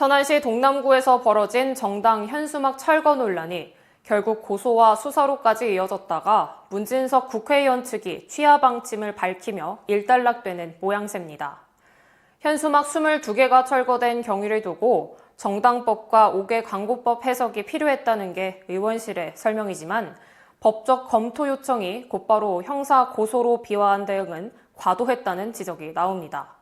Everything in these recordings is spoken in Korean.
천안시 동남구에서 벌어진 정당 현수막 철거 논란이 결국 고소와 수사로까지 이어졌다가 문진석 국회의원 측이 취하 방침을 밝히며 일단락되는 모양새입니다. 현수막 22개가 철거된 경위를 두고 정당법과 5개 광고법 해석이 필요했다는 게 의원실의 설명이지만 법적 검토 요청이 곧바로 형사 고소로 비화한 대응은 과도했다는 지적이 나옵니다.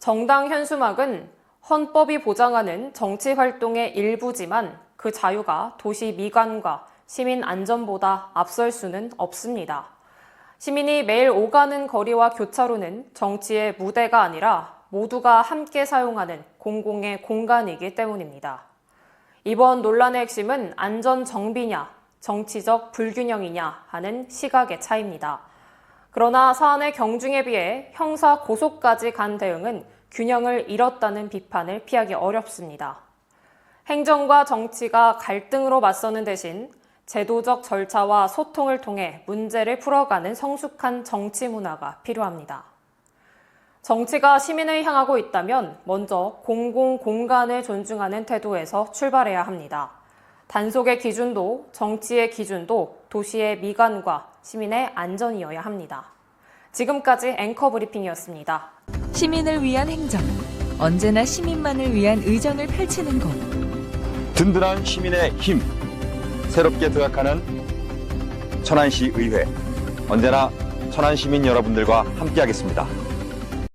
정당 현수막은 헌법이 보장하는 정치 활동의 일부지만 그 자유가 도시 미관과 시민 안전보다 앞설 수는 없습니다. 시민이 매일 오가는 거리와 교차로는 정치의 무대가 아니라 모두가 함께 사용하는 공공의 공간이기 때문입니다. 이번 논란의 핵심은 안전 정비냐, 정치적 불균형이냐 하는 시각의 차이입니다. 그러나 사안의 경중에 비해 형사 고소까지 간 대응은 균형을 잃었다는 비판을 피하기 어렵습니다. 행정과 정치가 갈등으로 맞서는 대신 제도적 절차와 소통을 통해 문제를 풀어가는 성숙한 정치 문화가 필요합니다. 정치가 시민을 향하고 있다면 먼저 공공 공간을 존중하는 태도에서 출발해야 합니다. 단속의 기준도 정치의 기준도 도시의 미관과 시민의 안전이어야 합니다. 지금까지 앵커 브리핑이었습니다. 시민을 위한 행정. 언제나 시민만을 위한 의정을 펼치는 곳. 든든한 시민의 힘 새롭게 도약하는 천안시 의회 언제나 천안 시민 여러분들과 함께하겠습니다.